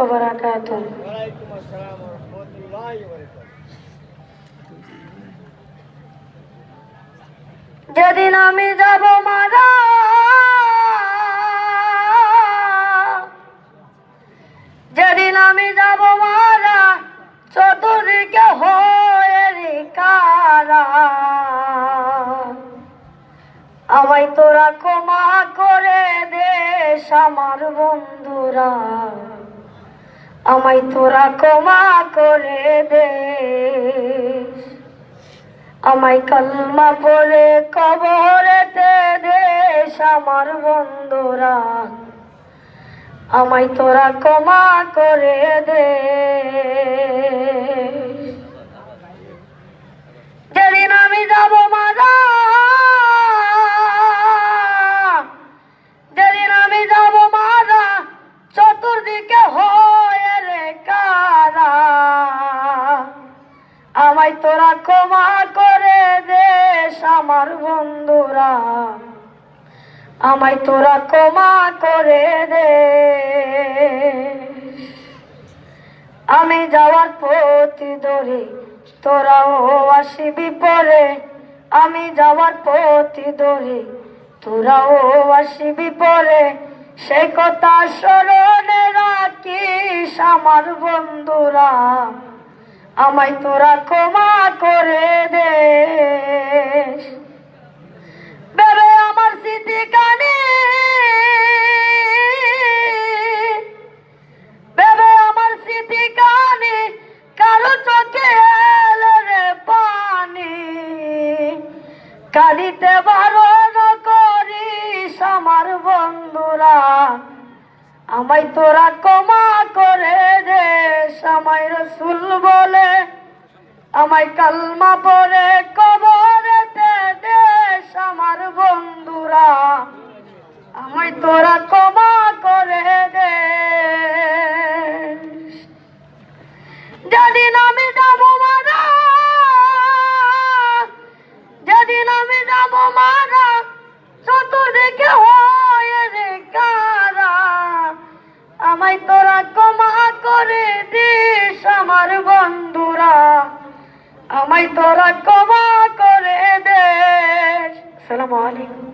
وبركاته ওয়ালাইকুম আসসালাম ওয়া রাহমাতুল্লাহি ওয়া বারাকাতুহু যেদিন আমি যাব মারা যেদিন আমি যাব মারা চতুর্দিকে হয়ে রে কারা আমায় তোরা ক্ষমা করে দেশ আমার বন্ধুরা আমায় তোরা ক্ষমা করে দে। আমায় কলমা পড়ে কবরেতে দেশ আমার বন্ধুরা। আমায় তোরা ক্ষমা করে দে। ক্ষমা করে দেশ আমার বন্ধুরা। আমায় তোরা ক্ষমা করে দে। আমি যাওয়ার পথি ধরে তোরাও আসিবি পরে। আমি যাওয়ার পথি ধরে তোরাও আসিবি পরে। সে কথা স্মরণে রাখিস আমার বন্ধুরা। আমায় তোরা ক্ষমা করে দে। আমার স্মৃতি কানে বেবে আমার রে পানি। কালিতে বারণ করিস আমার বন্ধুরা। আমায় তোরা ক্ষমা আমায় কালমা পরে কবরেতে দেশ আমার বন্ধুরা। আমায় তোরা ক্ষমা করে দে। যেদিন আমি যাব মারা, যেদিন আমি যাব মারা, চতুর্দিকে হয়ে রে কারা, আমায় তোরা ক্ষমা করে দিস আমার বন্ধুরা। আমায় তোরা ক্ষমা করে দে। সালাম আলাইকুম।